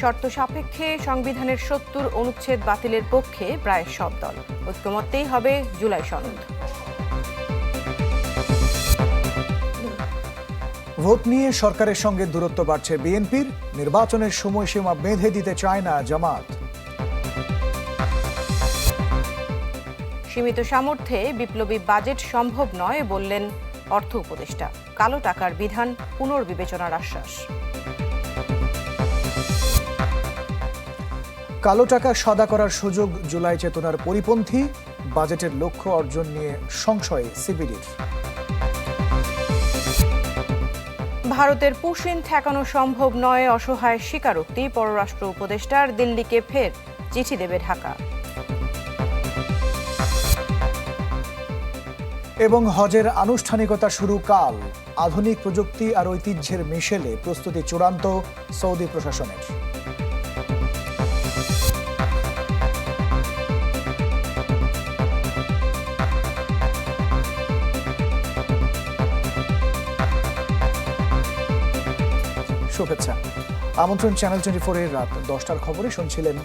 শর্ত সাপেক্ষে সংবিধানের সত্তর অনুচ্ছেদ বাতিলের পক্ষে প্রায় সব দল। ঐক্যমত্যেই হবে জুলাই সনদ। ভোট নিয়ে সরকারের সঙ্গে দূরত্ব বাড়ছে বিএনপির নির্বাচনের সময়সীমা বেঁধে দিতে চায় না জামাত। সীমিত সামর্থ্যে বিপ্লবী বাজেট সম্ভব নয় বললেন অর্থ উপদেষ্টা। কালো টাকার বিধান পুনর্বিবেচনার আশ্বাস। কালো টাকা সাদা করার সুযোগ জুলাই চেতনার পরিপন্থী বাজেটের লক্ষ্য অর্জন নিয়ে সংশয়ে সিবিডির। ভারতের পুশিন ঠেকানো সম্ভব নয় অসহায় স্বীকারোক্তি পররাষ্ট্র উপদেষ্টার দিল্লিকে ফের চিঠি দেবে ঢাকা। এবং হজের আনুষ্ঠানিকতা শুরু কাল। আধুনিক প্রযুক্তি আর ঐতিহ্যের মিশেলে প্রস্তুতি চূড়ান্ত সৌদি প্রশাসনের। শুভেচ্ছা। আমন্ত্রণ চ্যানেল টোয়েন্টি ফোরের রাত দশটার খবরে শুনছিলেন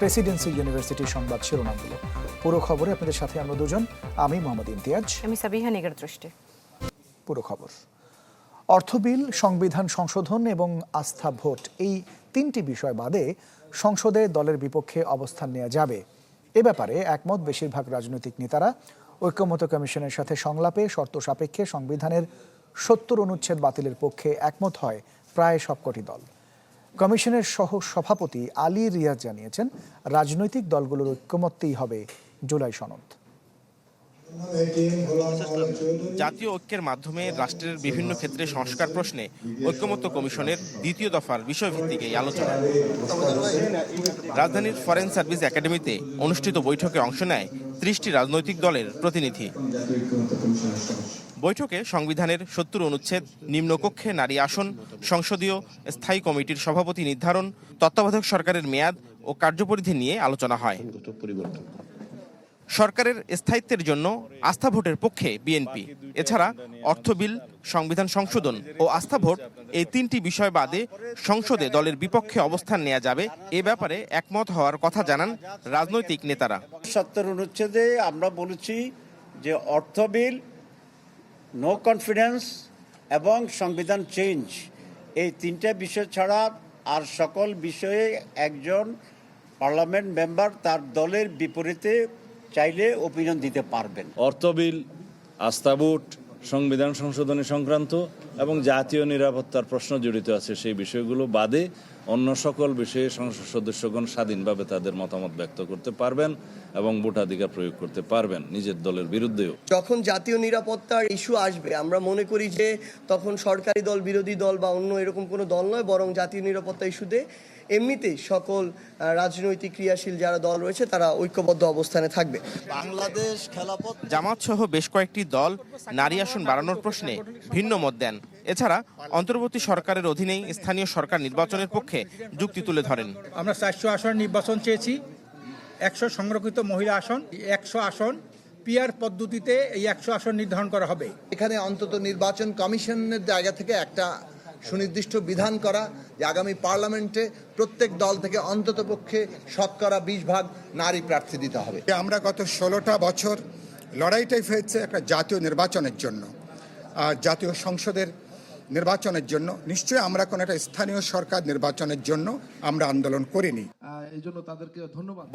প্রেসিডেন্সি ইউনিভার্সিটির সংবাদ শিরোনামগুলো। পুরো খবরে আপনাদের সাথে আমরা দুজন। আমি মোহাম্মদ ইমতিয়াজ। আমি সাবিহা নিগার দৃষ্টি। পুরো খবর। অর্থ বিল সংবিধান সংশোধন এবং আস্থা ভোট এই তিনটি বিষয় বাদে সংসদে দলের বিপক্ষে অবস্থান নেওয়া যাবে। এ ব্যাপারে একমত বেশিরভাগ রাজনৈতিক নেতারা। ঐক্যমত কমিশনের সাথে সংলাপে শর্ত সাপেক্ষে সংবিধানের সত্তর অনুচ্ছেদ বাতিলের পক্ষে একমত হয় প্রায় সবকটি দল। কমিশনের সহ সভাপতি আলী রিয়াজ জানিয়েছেন, রাজনৈতিক দলগুলোর ঐক্যমত্যেই হবে জুলাই সনদ। জাতীয় ঐক্যের মাধ্যমে রাষ্ট্রের বিভিন্ন ক্ষেত্রে সংস্কার প্রশ্নে ঐক্যমত্য কমিশনের দ্বিতীয় দফার বিষয়ভিত্তিক এই আলোচনা। রাজধানীর ফরেন সার্ভিস একাডেমিতে অনুষ্ঠিত বৈঠকে অংশ নেয় ত্রিশটি রাজনৈতিক দলের প্রতিনিধি। বৈঠকে সংবিধানের সত্তর অনুচ্ছেদ নিম্নকক্ষে নারী আসন সংসদীয় স্থায়ী কমিটির সভাপতি নির্ধারণ তত্ত্বাবধায়ক সরকারের মেয়াদ ও কার্যপরিধি নিয়ে আলোচনা হয়। সরকারের স্থায়িত্বের জন্য আস্থা ভোটের পক্ষে বিএনপি। এছাড়া অর্থ বিল সংবিধান সংশোধন ও আস্থা ভোট এই তিনটি বিষয় বাদে সংসদে দলের বিপক্ষে অবস্থান নেওয়া যাবে এ ব্যাপারে একমত হওয়ার কথা জানান রাজনৈতিক নেতারা। সত্তর অনুচ্ছেদে আমরা বলেছি যে অর্থ বিল নো কনফিডেন্স এবং সংবিধান চেঞ্জ এই তিনটা বিষয় ছাড়া আর সকল বিষয়ে একজন পার্লামেন্ট মেম্বার তার দলের বিপরীতে চাইলে ওপিনিয়ন দিতে পারবেন। অর্থ বিল, আস্থা ভোট, সংবিধান সংশোধনী সংক্রান্ত এবং জাতীয় নিরাপত্তার প্রশ্ন জড়িত আছে। সেই বিষয়গুলো বাদে অন্য সকল বিষয়ে সংসদ সদস্যগণ স্বাধীনভাবে তাদের মতামত ব্যক্ত করতে পারবেন এবং ভোটাধিকার প্রয়োগ করতে পারবেন নিজের দলের বিরুদ্ধেও। যখন জাতীয় নিরাপত্তার ইস্যু আসবে আমরা মনে করি যে তখন সরকারি দল বিরোধী দল বা অন্য এরকম কোনো দল নয় বরং জাতীয় নিরাপত্তা ইস্যুতে এমনিতেই সকল রাজনৈতিক ক্রিয়াশীল যারা দল রয়েছে তারা ঐক্যবদ্ধ অবস্থানে থাকবে। বাংলাদেশ খেলাপথ জামাত সহ বেশ কয়েকটি দল নারী আসন বাড়ানোর প্রশ্নে ভিন্ন মত দেন। এছাড়া অন্তর্বর্তী সরকারের অধীনেই স্থানীয় সরকার নির্বাচনের পক্ষে যুক্তি তুলে ধরেন। আমরা চারশো আসন নির্বাচন চেয়েছি একশো সংরক্ষিত মহিলা আসন একশো আসন পিয়ার পদ্ধতিতে এই একশো আসন নির্ধারণ করা হবে। এখানে অন্তত নির্বাচন কমিশনের জায়গা থেকে একটা সুনির্দিষ্ট বিধান করা যে আগামী পার্লামেন্টে প্রত্যেক দল থেকে অন্তত পক্ষে শতকরা বিশ ভাগ নারী প্রার্থী দিতে হবে। আমরা গত ষোলোটা বছর লড়াইটাই হয়েছে একটা জাতীয় নির্বাচনের জন্য। আর জাতীয় সংসদের নির্বাচনের জন্য নিশ্চয়ই আমরা কোনো একটা স্থানীয় সরকার নির্বাচনের জন্য আমরা আন্দোলন করিনি।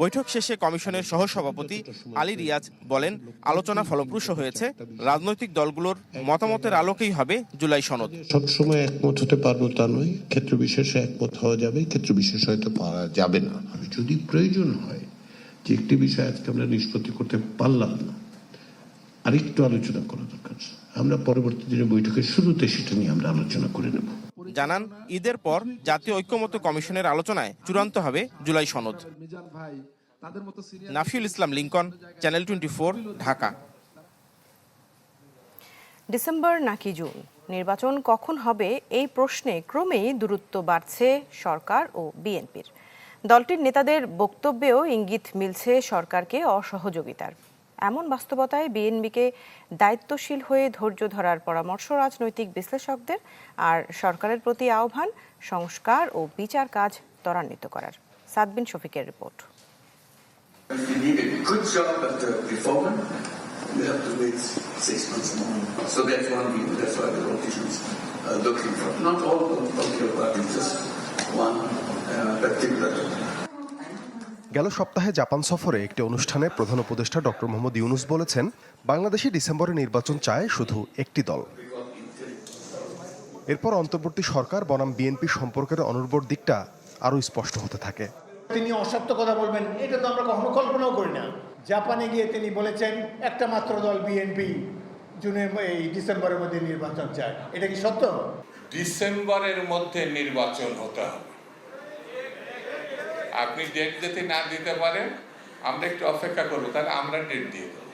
বৈঠক শেষে কমিশনের সহসভাপতি আলী রিয়াজ বলেন আলোচনা ফলপ্রসূ হয়েছে। রাজনৈতিক দলগুলোর মতামতের আলোকেই হবে জুলাই সনদ। সবসময় একমত হতে পারব তা নয় ক্ষেত্র বিশেষে একমত হওয়া যাবে ক্ষেত্র বিশেষ হয়তো পারা যাবে না। যদি প্রয়োজন হয় যে একটি বিষয় আজকে আমরা নিষ্পত্তি করতে পারলাম না আরেকটু আলোচনা করা দরকার। আমরা পরবর্তী দিনে বৈঠকের শুরুতে সেটা নিয়ে আমরা আলোচনা করে নেব। জানান ঈদের পর জাতীয় ঐক্যমত্য কমিশনের আলোচনায় চূড়ান্ত হবে জুলাই সনদ। Nafiul Islam Lincoln channel twenty Dhaka. December নাকি জুন? নির্বাচন কখন হবে এই প্রশ্নে ক্রমেই দূরত্ব বাড়ছে সরকার ও বিএনপির। দলটির নেতাদের বক্তব্যেও ইঙ্গিত মিলছে সরকারকে অসহযোগিতার। এমন বাস্তবতায় বিএনপিকে দায়িত্বশীল হয়ে ধৈর্য ধরার পরামর্শ রাজনৈতিক বিশ্লেষকদের আর সরকারের প্রতি আহ্বান, সংস্কার ও বিচার কাজ ত্বরান্বিত করার। সাদবিন শফিকের রিপোর্ট. গেল সপ্তাহে জাপান সফরে একটি অনুষ্ঠানে প্রধান উপদেষ্টা ডক্টর মোহাম্মদ ইউনুস বলেছেন বাংলাদেশে ডিসেম্বরে নির্বাচন চায় শুধু একটি দল। এরপর অন্তর্বর্তী সরকার বনাম বিএনপি সম্পর্কের অনুর্বর দিকটা আরও স্পষ্ট হতে থাকে। তিনি অসত্য কথা বলবেন এটা তো আমরা কখনো কল্পনাও করি না। জাপানে গিয়ে তিনি বলেছেন একটা মাত্র দল বিএনপি জুনের এই ডিসেম্বরের মধ্যে নির্বাচন চায়। এটা কি সত্য? ডিসেম্বরের মধ্যে নির্বাচন হতে হবে। আপনি ডেট যদি না দিতে পারেন, আমরা একটু অপেক্ষা করব, তাহলে আমরা ডেট দিয়ে দেবো।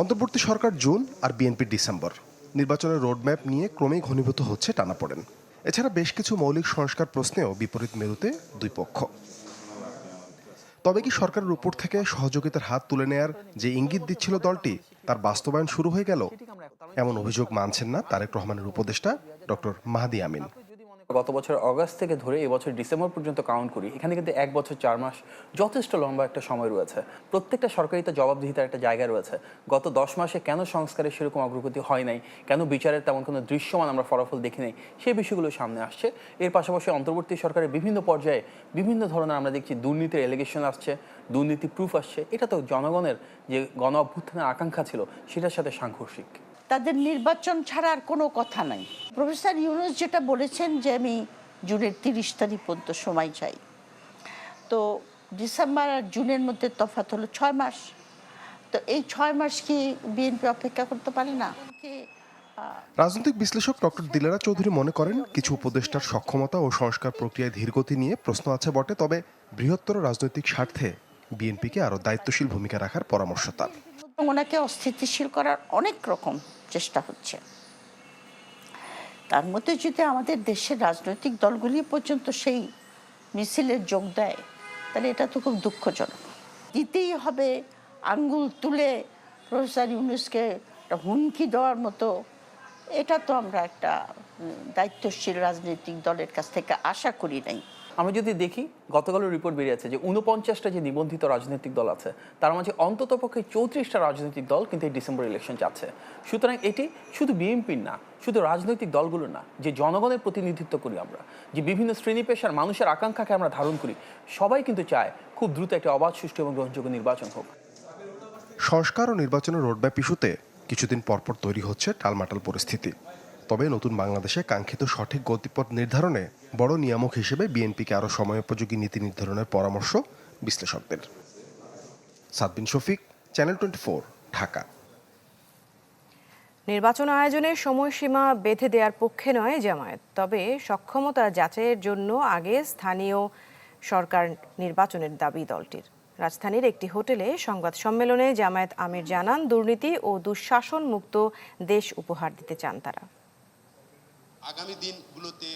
অন্তর্বর্তী সরকার জুন আর বিএনপি ডিসেম্বর। নির্বাচনের রোডম্যাপ নিয়ে ক্রমেই ঘনীভূত হচ্ছে টানাপোড়েন এছাড়া বেশ কিছু মৌলিক সংস্কার প্রশ্নেও বিপরীত মেরুতে দুই পক্ষ। তবে কি সরকারের উপর থেকে সহযোগিতার হাত তুলে নেয়ার যে ইঙ্গিত দিচ্ছিল দলটি, তার বাস্তবায়ন শুরু হয়ে গেল? এমন অভিযোগ মানছেন না তারেক রহমানের উপদেষ্টা ডক্টর মাহাদি আমিন। গত বছর অগাস্ট থেকে ধরে এবছর ডিসেম্বর পর্যন্ত কাউন্ট করি, এখানে কিন্তু এক বছর চার মাস যথেষ্ট লম্বা একটা সময় রয়েছে। প্রত্যেকটা সরকারি তো জবাবদিহিতার একটা জায়গা রয়েছে। গত দশ মাসে কেন সংস্কারের সেরকম অগ্রগতি হয় নাই? কেন বিচারের তেমন কোনো দৃশ্যমান আমরা ফলাফল দেখি নাই? সেই বিষয়গুলো সামনে আসছে। এর পাশাপাশি অন্তর্বর্তী সরকারের বিভিন্ন পর্যায়ে বিভিন্ন ধরনের আমরা দেখছি দুর্নীতির এলিগেশন আসছে, দুর্নীতি প্রুফ আসছে। এটা তো জনগণের যে গণ অভ্যুত্থানের আকাঙ্ক্ষা ছিল, সেটার সাথে সাংঘর্ষিক। তাদের নির্বাচন ছাড়া আর কোনো কথা নাই। প্রফেসর ইউনুস যেটা বলেছেন যে, আমি জুনের তিরিশ তারিখ পর্যন্ত সময় চাই। তো ডিসেম্বর আর জুনের মধ্যে তফাৎ হলো ছয় মাস। তো এই ছয় মাস কি বিএনপি অপেক্ষা করতে পারে না? রাজনৈতিক বিশ্লেষক ডক্টর দিলারা চৌধুরী মনে করেন, কিছু উপদেষ্টার সক্ষমতা ও সংস্কার প্রক্রিয়ায় ধীরগতি নিয়ে প্রশ্ন আছে বটে, তবে বৃহত্তর রাজনৈতিক স্বার্থে বিএনপিকে আরও দায়িত্বশীল ভূমিকা রাখার পরামর্শ তার। ওনাকে অস্থিতিশীল করার অনেক রকম চেষ্টা হচ্ছে। তার মধ্যে যদি আমাদের দেশের রাজনৈতিক দলগুলি পর্যন্ত সেই মিছিলের যোগ দেয়, তাহলে এটা তো খুব দুঃখজনক। দিতেই হবে আঙ্গুল তুলে প্রফেসর ইউনুসকে হুমকি দেওয়ার মতো। এটা তো আমরা একটা দায়িত্বশীল রাজনৈতিক দলের কাছ থেকে আশা করি নাই। আমরা যদি দেখি, গতকালের রিপোর্ট বেরিয়েছে যে উনপঞ্চাশটা যে নিবন্ধিত রাজনৈতিক দল আছে, তার মাঝে অন্ততপক্ষে চৌত্রিশটা রাজনৈতিক দল কিন্তু এই ডিসেম্বর ইলেকশন যাচ্ছে। সুতরাং এটি শুধু বিএনপির না, শুধু রাজনৈতিক দলগুলো না, যে জনগণের প্রতিনিধিত্ব করি আমরা, যে বিভিন্ন শ্রেণি পেশার মানুষের আকাঙ্ক্ষাকে আমরা ধারণ করি, সবাই কিন্তু চায় খুব দ্রুত একটা অবাধ, সুষ্ঠু এবং গ্রহণযোগ্য নির্বাচন হোক। সংস্কার ও নির্বাচনের রোডম্যাপ ইস্যুতে কিছুদিন পরপর তৈরি হচ্ছে টালমাটাল পরিস্থিতি। তবে নতুন বাংলাদেশে কাঙ্ক্ষিত সঠিক গতিপথ নির্ধারণে বড় নিয়ামক হিসেবে বিএনপিকে আরও সময়োপযোগী নীতি নির্ধারণের পরামর্শ বিশ্লেষকদের। Sadbin Shafiq channel twenty four Dhaka. নির্বাচন আয়োজনের সময়সীমা বেঁধে দেওয়ার পক্ষে নয় জামায়াত, তবে সক্ষমতা যাচাইয়ের জন্য আগে স্থানীয় সরকার নির্বাচনের দাবি দলটির। রাজধানীর একটি হোটেলে সংবাদ সম্মেলনে জামায়াত আমির জানান, দুর্নীতি ও দুঃশাসন মুক্ত দেশ উপহার দিতে চান তারা। আগামী দিনগুলোতে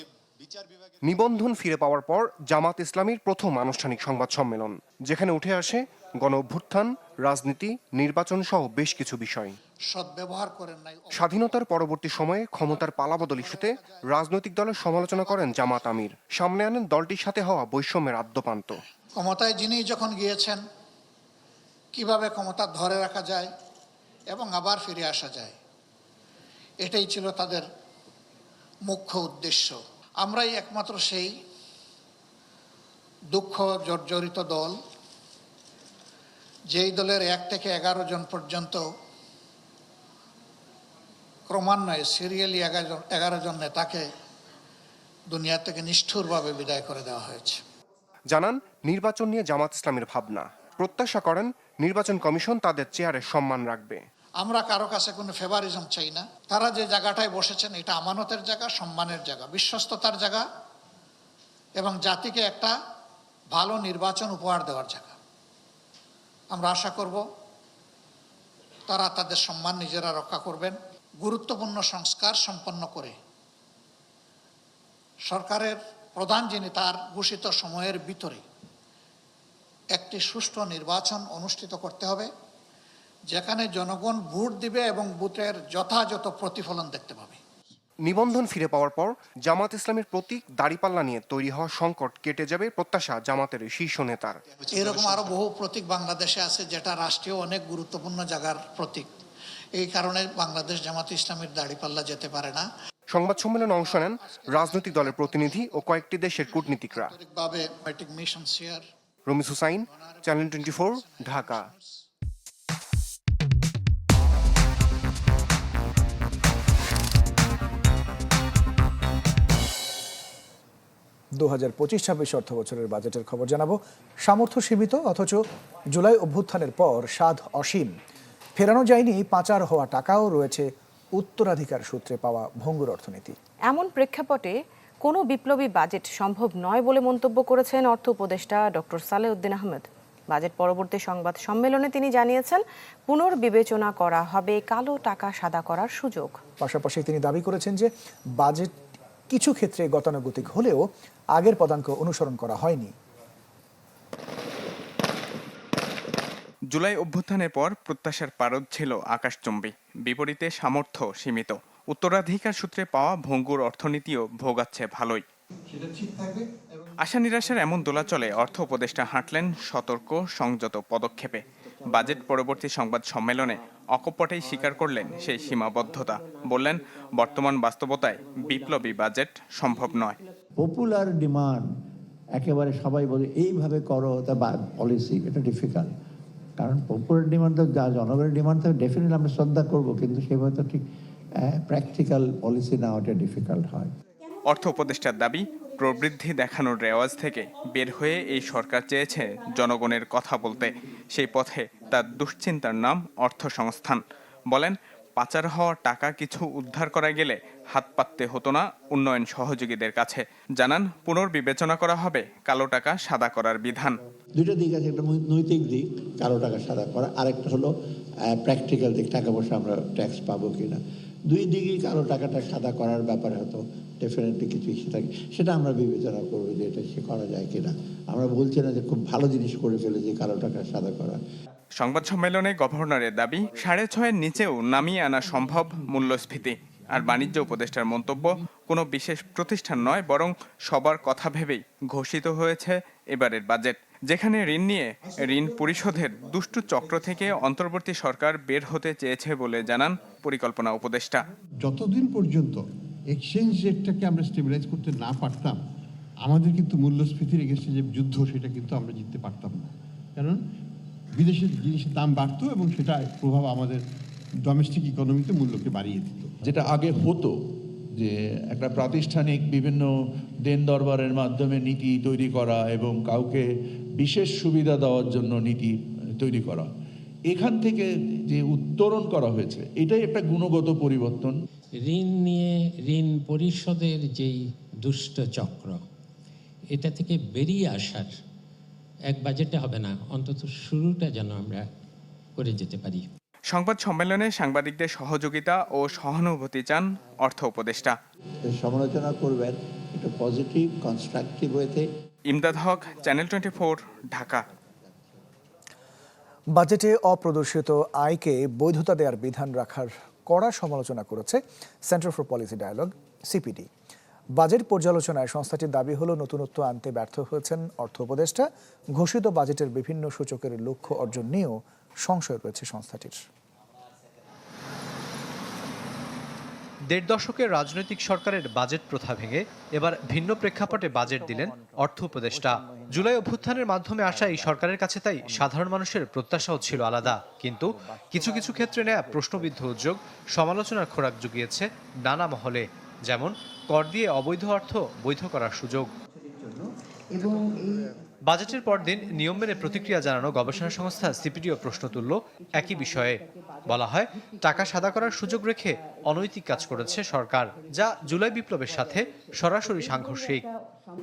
নিবন্ধন ফিরে পাওয়ার পর জামাত ইসলামীর প্রথম আনুষ্ঠানিক সংবাদ সম্মেলন যেখানে উঠে আসে গণ অভ্যুত্থান রাজনীতি নির্বাচন সহ বেশ কিছু বিষয়। সদ্ব্যবহার করেন নাই। স্বাধীনতার পরবর্তী সময়ে ক্ষমতার পালাবদল ইস্যুতে রাজনৈতিক দলের সমালোচনা করেন জামাত আমির। সামনে আনেন দলটির সাথে হওয়া বৈষম্যের আদ্যপান্ত। ক্ষমতায় যিনি যখন গিয়েছেন কীভাবে ক্ষমতা ধরে রাখা যায় এবং আবার ফিরে আসা যায় এটাই ছিল তাদের মুখ্য উদ্দেশ্য। আমরাই একমাত্র সেই দুঃখ জর্জরিত দল, যেই দলের এক থেকে এগারো জন পর্যন্ত ক্রমান্বয়ে সিরিয়ালি এগারো এগারো জন নেতাকে দুনিয়া থেকে নিষ্ঠুরভাবে বিদায় করে দেওয়া হয়েছে। জানান, নির্বাচন নিয়ে জামাত ইসলামের ভাবনা। প্রত্যাশা করেন, নির্বাচন কমিশন তাদের চেয়ারে সম্মান রাখবে। আমরা কারও কাছে কোনো ফেভারিজম চাই না। তারা যে জায়গাটায় বসেছেন, এটা আমানতের জায়গা, সম্মানের জায়গা, বিশ্বস্ততার জায়গা এবং জাতিকে একটা ভালো নির্বাচন উপহার দেওয়ার জায়গা। আমরা আশা করব তারা তাদের সম্মান নিজেরা রক্ষা করবেন। গুরুত্বপূর্ণ সংস্কার সম্পন্ন করে সরকারের প্রধান যিনি তার ঘোষিত সময়ের ভিতরে একটি সুষ্ঠু নির্বাচন অনুষ্ঠিত করতে হবে। যেখানে জনগণ ভোট দিবে এবং ভোটের যথাযথ প্রতিফলন দেখতে পাবে। নিবন্ধন ফিরে পাওয়ার পর জামাত ইসলামের প্রতীক দাড়িপাল্লা নিয়ে তৈরি হওয়া সংকট কেটে যাবে প্রত্যাশা জামাতের শীর্ষ নেতার। এরকম আরও বহু প্রতীক বাংলাদেশে আছে যেটা রাষ্ট্রীয় অনেক গুরুত্বপূর্ণ জায়গার প্রতীক। এই কারণে বাংলাদেশ জামাত ইসলামের দাড়িপাল্লা যেতে পারে না। সংবাদ সম্মেলনে অংশ নেন রাজনৈতিক দলের প্রতিনিধি ও কয়েকটি দেশের কূটনীতিকরা। Ramis Hussain channel twenty Dhaka. দু হাজার পঁচিশ ছাব্বিশ অর্থ বছরের বাজেটের খবর জানাব। সামর্থ্য সীমিত অথচ জুলাই অভ্যুত্থানের পর স্বাদ অসীম। ফেরানো যায়নি পাচার হওয়া টাকাও রয়েছে উত্তরাধিকার সূত্রে পাওয়া ভঙ্গুর অর্থনীতি। এমন প্রেক্ষাপটে কোনো বিপ্লবী বাজেট সম্ভব নয় বলে মন্তব্য করেছেন অর্থ উপদেষ্টা ডক্টর সালেউদ্দিন আহমেদ। বাজেট পরবর্তী সংবাদ সম্মেলনে তিনি জানিয়েছেন পুনর্বিবেচনা করা হবে কালো টাকা সাদা করার সুযোগ। পাশাপাশি তিনি দাবি করেছেন যে বাজেট কিছু ক্ষেত্রে গতানুগতিক হলেও আগের পদাঙ্ক অনুসরণ করা হয়নি। জুলাই অভ্যুত্থানের পর প্রত্যাশার পারদ ছিল আকাশচুম্বী। বিপরীতে সামর্থ্য সীমিত। উত্তরাধিকার সূত্রে পাওয়া ভঙ্গুর অর্থনীতিও ভোগাচ্ছে ভালোই। আশা নিরাশার এমন দোলাচলে অর্থ উপদেষ্টা হাঁটলেন সতর্ক সংযত পদক্ষেপে। বাজেট পরবর্তী সংবাদ সম্মেলনে অকপটেই স্বীকার করলেন সেই সীমাবদ্ধতা। বললেন বর্তমান বাস্তবতায় বিপ্লবী বাজেট সম্ভব নয়। পপুলার ডিমান্ড একেবারে সবাই বলে এইভাবে করো তা পলিসি এটা ডিফিকাল্ট কারণ পপুলার ডিমান্ড তো যা জনগণের ডিমান্ড তো ডেফিনেটলি আমরা শ্রদ্ধা করব কিন্তু সেভাবে তো ঠিক প্র্যাকটিক্যাল পলিসি নেওয়াটা ডিফিকাল্ট হয়। অর্থ উপদেষ্টার দাবি প্রবৃদ্ধি দেখানোর রেওয়াজ থেকে বের হয়ে এই সরকার চেয়েছে জনগণের কথা বলতে। সেই পথে তার দুশ্চিন্তার নাম অর্থ সংস্থান বলেন, পাচার হওয়া টাকা কিছু উদ্ধার করা গেলে হাত পাততে হতো না উন্নয়ন সহযোগীদের কাছে। জানান, পুনর্বিবেচনা করা হবে কালো টাকা সাদা করার বিধান। দুটো দিক আছে, একটা নৈতিক দিক, কালো টাকা সাদা করা, আরেকটা হলো প্র্যাকটিক্যাল দিক, টাকা পয়সা আমরা ট্যাক্স পাবো কিনা। দুই দিকেই কালো টাকাটা সাদা করার ব্যাপারে হয়তো ডেফিনেটলি কিছু ইস্যু থাকে। সেটা আমরা বিবেচনা করব যে এটা সে করা যায় কিনা। আমরা বলছি না যে খুব ভালো জিনিস করে ফেলেছি কালো টাকা সাদা করা। সংবাদ সম্মেলনে গভর্নরের দাবি, সাড়ে ছয়ের নিচেও নামিয়ে আনা সম্ভব মূল্যস্ফীতি। আর বাণিজ্য উপদেষ্টার মন্তব্য, কোনো বিশেষ প্রতিষ্ঠান নয়, বরং সবার কথা ভেবেই ঘোষিত হয়েছে এবারের বাজেট, যেখানে ঋণ নিয়ে ঋণ পরিশোধের দুষ্টু চক্র থেকে অন্তর্বর্তী সরকার বের হতে চেয়েছে বলে জানান পরিকল্পনা উপদেষ্টা। যতদিন পর্যন্ত এক্সচেঞ্জ রেটটাকে আমরা স্টেবিলাইজ করতে না পারতাম, আমাদের কিন্তু মূল্যস্ফীতির এগেস্টে যে যুদ্ধ, সেটা কিন্তু আমরা জিততে পারতাম না। কারণ বিদেশের জিনিসের দাম বাড়তো এবং সেটা প্রভাব আমাদের ডোমেস্টিক ইকোনমিতে মূল্যকে বাড়িয়ে দিত। যেটা আগে হতো যে একটা প্রাতিষ্ঠানিক বিভিন্ন দেন দরবারের মাধ্যমে নীতি তৈরি করা এবং কাউকে বিশেষ সুবিধা দেওয়ার জন্য নীতি তৈরি করা। এখান থেকে যে উত্তরণ করা হয়েছে এটাই একটা গুণগত পরিবর্তন। ঋণ নিয়ে ঋণ পরিশোধের যেই দুষ্ট চক্র এটা থেকে বেরিয়ে আসার এক বাজেটে হবে না অন্তত শুরুটা যেন আমরা করে যেতে পারি। সংবাদ সম্মেলনে সাংবাদিকদের সহযোগিতা ও সহানুভূতি চান অর্থ উপদেষ্টা। সমালোচনা করবেন একটু পজিটিভ কনস্ট্রাকটিভ ওয়েতে Imdad Haque channel twenty four Dhaka. বাজেটে অপ্রদর্শিত আয়কে বৈধতা দেওয়ার বিধান রাখার কড়া সমালোচনা করেছে centre for policy dialogue CPD. Budget পর্যালোচনায় সংস্থাটির দাবি হলো, নতুনত্ব আনতে ব্যর্থ হয়েছেন অর্থ উপদেষ্টা। ঘোষিত বাজেটের বিভিন্ন সূচকের লক্ষ্য অর্জন নিয়েও সংশয় রয়েছে সংস্থাটির। দেড় দশকের রাজনৈতিক সরকারের বাজেট প্রথা ভেঙে এবার ভিন্ন প্রেক্ষাপটে বাজেট দিলেন অর্থ উপদেষ্টা। জুলাই অভ্যুত্থানের মাধ্যমে আসা এই সরকারের কাছে তাই সাধারণ মানুষের প্রত্যাশাও ছিল আলাদা। কিন্তু কিছু কিছু ক্ষেত্রে নেয়া প্রশ্নবিদ্ধ উদ্যোগ, সমালোচনার খোরাক জুগিয়েছে নানা মহলে। যেমন কর দিয়ে অবৈধ অর্থ বৈধ করার সুযোগ। বাজেটের পরদিন নিয়ম মেনে প্রতিক্রিয়া জানানো গবেষণা সংস্থা সিপিডিও প্রশ্ন তুলল একই বিষয়ে। বলা হয় টাকা সাদা করার সুযোগ রেখে অনৈতিক কাজ করেছে সরকার যা জুলাই বিপ্লবের সাথে সরাসরি সাংঘর্ষিক।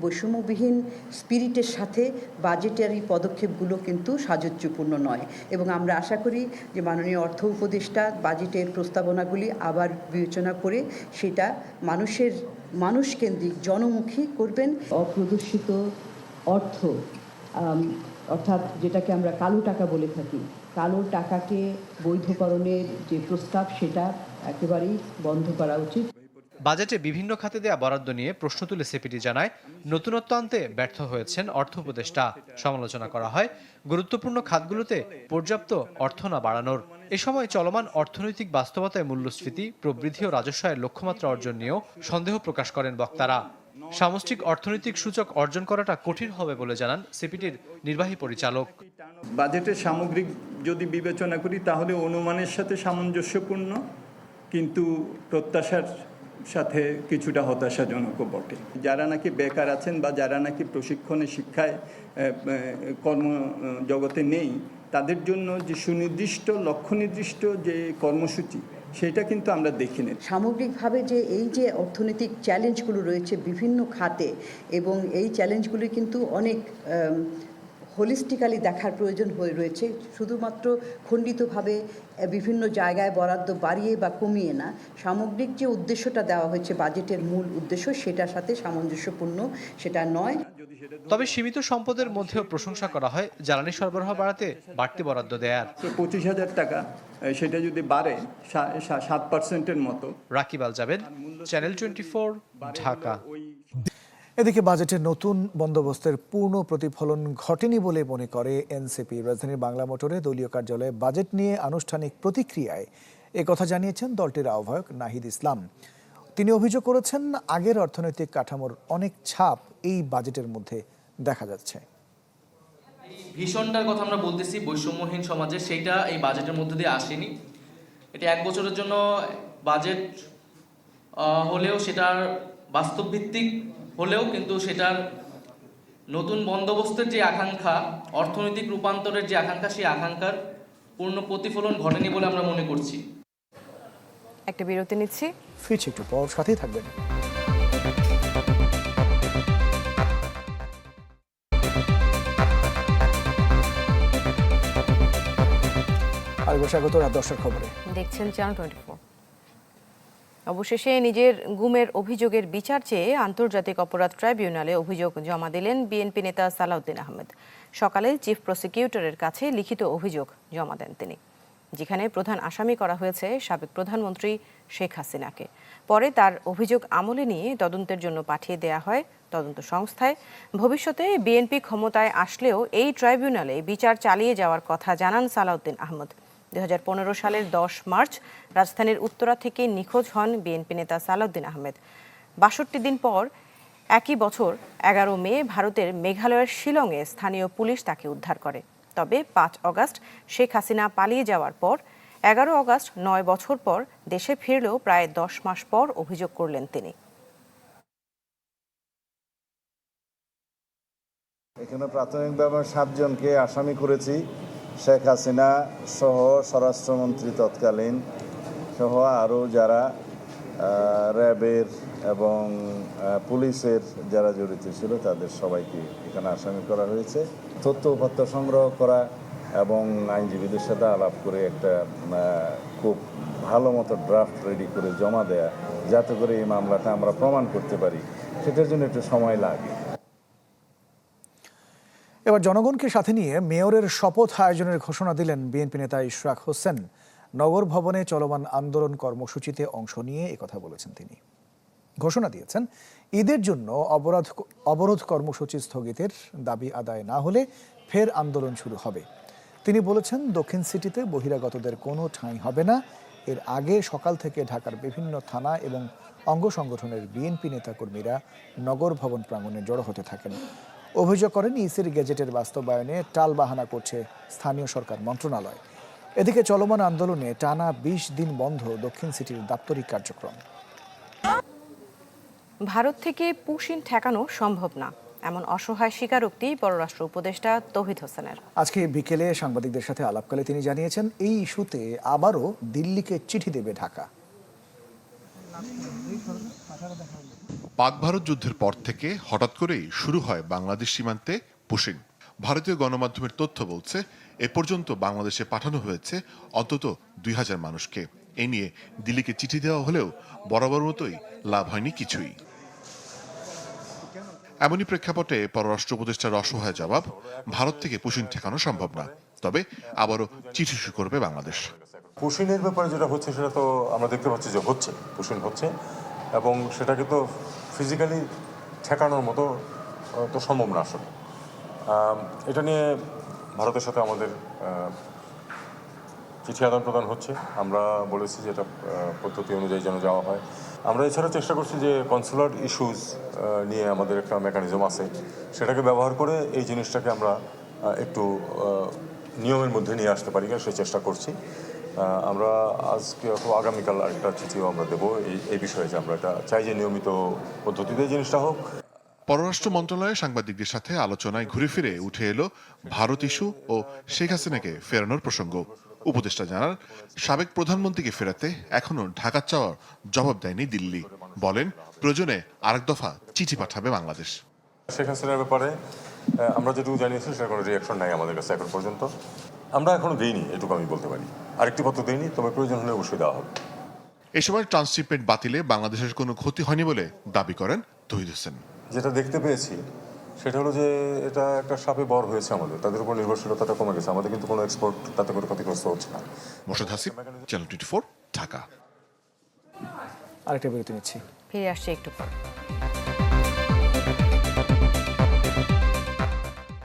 বৈষম্যবিহীন স্পিরিটের সাথে বাজেটারি পদক্ষেপগুলো কিন্তু সাজুজ্যপূর্ণ নয়। এবং আমরা আশা করি যে মাননীয় অর্থ উপদেষ্টা বাজেটের প্রস্তাবনাগুলি আবার বিবেচনা করে সেটা মানুষের, মানুষকেন্দ্রিক জনমুখী করবেন। অপ্রদর্শিত অর্থ অর্থাৎ যেটাকে আমরা কালো টাকা বলে থাকি, কালো টাকাকে বৈধকরণের যে প্রস্তাব সেটা একেবারেই বন্ধ করা উচিত। বাজেটে বিভিন্ন খাতে দেয়া বরাদ্দ নিয়ে প্রশ্ন তুলে সিপিডি জানায়, নতুনত্ব আনতে ব্যর্থ হয়েছেন অর্থ উপদেষ্টা। সমালোচনা করা হয়, গুরুত্বপূর্ণ খাতগুলোতে পর্যাপ্ত অর্থ না বাড়ানোর। এ সময় চলমান অর্থনৈতিক বাস্তবতায় মূল্যস্ফীতি, প্রবৃদ্ধি ও রাজস্ব আয়ের লক্ষ্যমাত্রা অর্জন নিয়েও সন্দেহ প্রকাশ করেন বক্তারা। সামষ্টিক অর্থনৈতিক সূচক অর্জন করাটা কঠিন হবে বলে জানান সিপিটির নির্বাহী পরিচালক। বাজেটের সামগ্রিক যদি বিবেচনা করি, তাহলে অনুমানের সাথে সামঞ্জস্যপূর্ণ, কিন্তু প্রত্যাশার সাথে কিছুটা হতাশাজনকও বটে। যারা নাকি বেকার আছেন বা যারা নাকি প্রশিক্ষণে শিক্ষায় কর্ম, জগতে নেই, তাদের জন্য যে সুনির্দিষ্ট লক্ষ্য নির্দিষ্ট যে কর্মসূচি, সেটা কিন্তু আমরা দেখি দেখিনি সামগ্রিকভাবে যে এই যে অর্থনৈতিক চ্যালেঞ্জগুলো রয়েছে বিভিন্ন খাতে, এবং এই চ্যালেঞ্জগুলি কিন্তু অনেক হোলিস্টিক্যালি দেখার প্রয়োজন হয়ে রয়েছে। শুধুমাত্র খণ্ডিতভাবে বিভিন্ন জায়গায় বরাদ্দ বাড়িয়ে বা কমিয়ে না সামগ্রিক যে উদ্দেশ্যটা দেওয়া হয়েছে বাজেটের মূল উদ্দেশ্য সেটার সাথে সামঞ্জস্যপূর্ণ সেটা নয়। তবে সীমিত সম্পদের মধ্যেও প্রশংসা করা হয় জ্বালানি সরবরাহ বাড়াতে বাড়তি বরাদ্দ দেয়ার। পঁচিশ হাজার টাকা সেটা যদি বাড়ে সাত পার্সেন্টের মতো। Rakib Al Jabed channel twenty Dhaka. এদিকে বাজেটের নতুন বন্দোবস্তের পূর্ণ প্রতিফলন ঘটেনি বলে মনে করে এনসিপি। রাজধানীর বাংলা মোটরে দলীয় কার্যালয়ে বাজেট নিয়ে আনুষ্ঠানিক প্রতিক্রিয়ায় কথা জানিয়েছেন দলটির আহ্বায়ক নাহিদ ইসলাম। তিনি অভিযোগ করেছেন, আগের অর্থনৈতিক কাঠামোর অনেক ছাপ এই বাজেটের মধ্যে দেখা যাচ্ছে। ভীষণটার কথা আমরা বলতেছি, বৈষম্যহীন সমাজে সেইটা এই বাজেটের মধ্যে দিয়ে আসেনি। এটা এক বছরের জন্য বাজেট হলেও সেটার বাস্তবভিত্তিক হলেও কিন্তু সেটার নতুন বন্দোবস্তের যে আকাঙ্ক্ষা অর্থনৈতিক রূপান্তরের যে আকাঙ্ক্ষা সেই আকাঙ্ক্ষার পূর্ণ প্রতিফলন ঘটেনি বলে আমরা মনে করছি। একটা বিরতি নিচ্ছি। ফিরছি একটু পর সাথেই থাকবেন। আর স্বাগত রাত দশটার খবরে। দেখছেন চ্যানেল টোয়েন্টি অবশেষে নিজের গুমের অভিযোগের বিচার চেয়ে আন্তর্জাতিক অপরাধ ট্রাইব্যুনালে অভিযোগ জমা দিলেন বিএনপি নেতা সালাউদ্দিন আহমেদ। সকালে চিফ প্রসিকিউটরের কাছে লিখিত অভিযোগ জমা দেন তিনি, যেখানে প্রধান আসামি করা হয়েছে সাবেক প্রধানমন্ত্রী শেখ হাসিনাকে। পরে তার অভিযোগ আমলে নিয়ে তদন্তের জন্য পাঠিয়ে দেয়া হয় তদন্ত সংস্থায়। ভবিষ্যতে বিএনপি ক্ষমতায় আসলেও এই ট্রাইব্যুনালে বিচার চালিয়ে যাওয়ার কথা জানান সালাউদ্দিন আহমদ। দুই হাজার পনেরো সালের দশ মার্চ রাজধানীর উত্তরা থেকে নিখোঁজ হন বিএনপি নেতা সালাউদ্দিন আহমেদ। বাষট্টি দিন পর একই বছর এগারো মে ভারতের মেঘালয়ের শিলংয়ে স্থানীয় পুলিশ তাকে উদ্ধার করে। তবে পাঁচ অগাস্ট শেখ হাসিনা পালিয়ে যাওয়ার পর এগারো অগাস্ট নয় বছর পর দেশে ফিরলেও প্রায় দশ মাস পর অভিযোগ করলেন তিনি। এখানে প্রাথমিকভাবে সাতজনকে আসামি করেছি। শেখ হাসিনা সহ স্বরাষ্ট্রমন্ত্রী তৎকালীন সহ আরও যারা র্যাবের এবং পুলিশের যারা জড়িত ছিল তাদের সবাইকে এখানে আসামি করা হয়েছে। তথ্য উপাত্ত সংগ্রহ করা এবং আইনজীবীদের সাথে আলাপ করে একটা খুব ভালো মতো ড্রাফট রেডি করে জমা দেয়া, যাতে করে এই মামলাটা আমরা প্রমাণ করতে পারি। সেটার জন্য একটু সময় লাগে। এবার জনগণকে সাথে নিয়ে মেয়রের শপথ আয়োজনের ঘোষণা দিলেন বিএনপি নেতা ইশরাক হোসেন। নগর ভবনে চলমান আন্দোলন কর্মসূচিতে অংশ নিয়ে একথা বলেছেন তিনি। ঘোষণা দিয়েছেন, ঈদের জন্য অবরোধ অবরোধ কর্মসূচি স্থগিতের দাবি আদায় না হলে ফের আন্দোলন শুরু হবে। তিনি বলেছেন, দক্ষিণ সিটিতে বহিরাগতদের কোনো ঠাঁই হবে না। এর আগে সকাল থেকে ঢাকার বিভিন্ন থানা এবং অঙ্গ সংগঠনের বিএনপি নেতাকর্মীরা নগর ভবন প্রাঙ্গণে জড়ো হতে থাকেন। অভিযোগ করেন ইসির গেজেটের বাস্তবায়নে টালবাহানা করছে স্থানীয় সরকার মন্ত্রণালয়। এদিকে চলমান আন্দোলনে টানা বিশ দিন বন্ধ দক্ষিণ সিটির দাপ্তরিক কার্যক্রম। ভারত থেকে পুশিন ঠেকানো সম্ভব না এমন অসহায় স্বীকারোক্তি পররাষ্ট্র উপদেষ্টা তৌহিদ হোসেনের। আজকে বিকেলে সাংবাদিকদের সাথে আলাপকালে তিনি জানিয়েছেন এই ইস্যুতে আবারও দিল্লিকে চিঠি দেবে ঢাকা। পাক ভারত যুদ্ধের পর থেকে হঠাৎ করেই শুরু হয় বাংলাদেশ সীমান্তে পুশিং। ভারতীয় গণমাধ্যমের তথ্য বলছে, এ পর্যন্ত বাংলাদেশে পাঠানো হয়েছে অন্তত দুই হাজার মানুষকে। এ নিয়ে দিল্লিকে চিঠি দেওয়া হলেও বরাবর মতোই লাভ হয়নি কিছুই। এমনই প্রেক্ষাপটে পররাষ্ট্র উপদেষ্টার অসহায় জবাব, ভারত থেকে পুশিং ঠেকানো সম্ভব না। তবে আবারও চিঠি শুরু করবে বাংলাদেশ। পুশিনের ব্যাপারে যেটা হচ্ছে, সেটা তো আমরা দেখতে পাচ্ছি যে হচ্ছে পুশিন হচ্ছে, এবং সেটাকে তো ফিজিক্যালি ঠেকানোর মতো তো সম্ভব না আসলে। এটা নিয়ে ভারতের সাথে আমাদের চিঠি আদান প্রদান হচ্ছে। আমরা বলেছি যে এটা পদ্ধতি অনুযায়ী যেন যাওয়া হয়। আমরা এছাড়া চেষ্টা করছি যে কনসুলার ইস্যুজ নিয়ে আমাদের একটা মেকানিজম আছে। সেটাকে ব্যবহার করে এই জিনিসটাকে আমরা একটু নিয়মের মধ্যে নিয়ে আসতে পারি। সেই চেষ্টা করছি। আমরা আজকে অথবা আগামীকাল আরেকটা চিঠিও আমরা দেবো। এই এই বিষয়ে যে আমরা এটা চাই যে নিয়মিত পদ্ধতিতে জিনিসটা হোক। পররাষ্ট্র মন্ত্রণালয়ে সাংবাদিকদের সাথে আলোচনায় ঘুরে ফিরে উঠে এলো ভারত ইস্যু ও শেখ হাসিনাকে ফেরানোর প্রসঙ্গ। উপদেষ্টা জানান সাবেক প্রধানমন্ত্রীকে ফেরাতে এখনও ঢাকা চাওয়ার জবাব দেয়নি দিল্লি। বলেন প্রয়োজনে আরেক দফা চিঠি পাঠাবে বাংলাদেশ। শেখ হাসিনার ব্যাপারে আমরা যেটুকু জানিয়েছি সেটা কোনো রিয়াকশন নাই আমাদের কাছে এখন পর্যন্ত। আমরা এখনও দিইনি এটুকু আমি বলতে পারি। আরেকটি পত্র দিইনি তবে প্রয়োজন হলে অবশ্যই দেওয়া হবে। এ সময় ট্রান্সশিপমেন্ট বাতিলে বাংলাদেশের কোনো ক্ষতি হয়নি বলে দাবি করেন তহিদ হোসেন। যেটা দেখতে পেয়েছি সেটা হলো যে এটা একটা সাপে বর হয়েছে আমাদের। তাদের উপর নির্ভরশীলতাটা কমে গেছে। আমাদের কিন্তু কোনো এক্সপোর্ট তাতে করে ক্ষতিগ্রস্ত হচ্ছে না। Morshed Hasib channel twenty four Dhaka. আরেকটা বিরতি নিচ্ছি। ফিরে আসছে একটু পর।